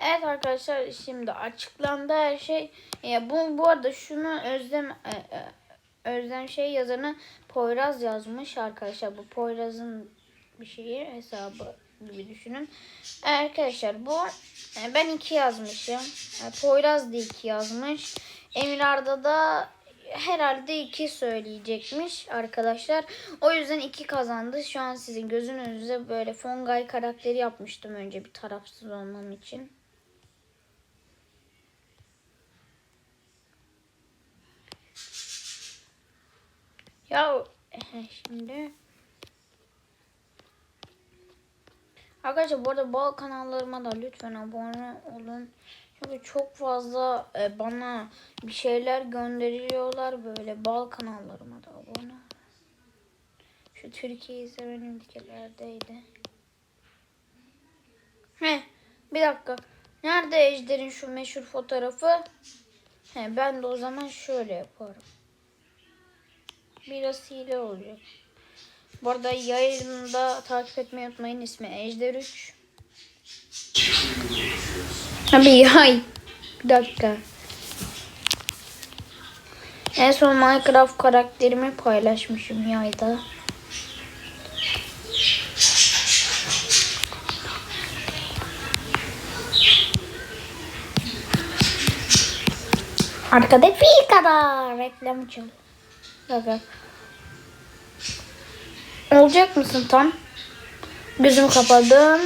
Evet arkadaşlar şimdi açıklandı her şey. Ya bu bu arada şunu Özlem e, e, Özlem şey yazarını Poyraz yazmış arkadaşlar. Bu Poyraz'ın bir şeyi hesabı gibi düşünün. Arkadaşlar bu e, ben iki yazmışım. E, Poyraz da iki yazmış. Emir Arda da herhalde iki söyleyecekmiş arkadaşlar. O yüzden iki kazandı. Şu an sizin gözünüzde böyle Fongay karakteri yapmıştım önce bir tarafsız olmam için. Ya şimdi Arkadaşlar bu arada bal kanallarıma da lütfen abone olun. Çünkü çok fazla e, bana bir şeyler gönderiyorlar böyle bal kanallarıma da abone. Şu Türkiye izlemenin ülkelerdeydi. He, bir dakika. Nerede Ejder'in şu meşhur fotoğrafı? He, ben de o zaman şöyle yaparım. Biraz hile olacak. Bu arada yayında takip etmeyi unutmayın. İsmi Ejder 3. Abi yay. Bir dakika. En son Minecraft karakterimi paylaşmışım yayda. Arkada bir kadar reklam için. Bakın. Olacak mısın tam? Gözümü kapadım.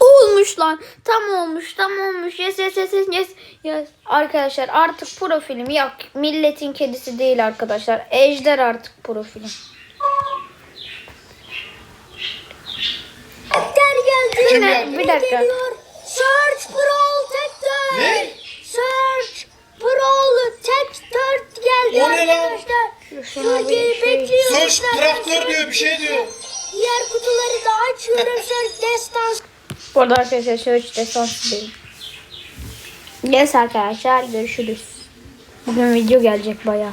Olmuş lan. Tam olmuş. Tam olmuş. Yes yes yes yes yes. yes. Arkadaşlar artık profilim yok. Milletin kedisi değil arkadaşlar. Ejder artık profilim. Ejder geldi. Şimdi bir dakika. Türkiye'yi şey- bekliyoruz. Search traktör diyor bir şey diyor. Diğer kutuları da açıyorum. Search Destans. Bu arada arkadaşlar şöyle işte son benim. Yes arkadaşlar görüşürüz. Bugün video gelecek bayağı.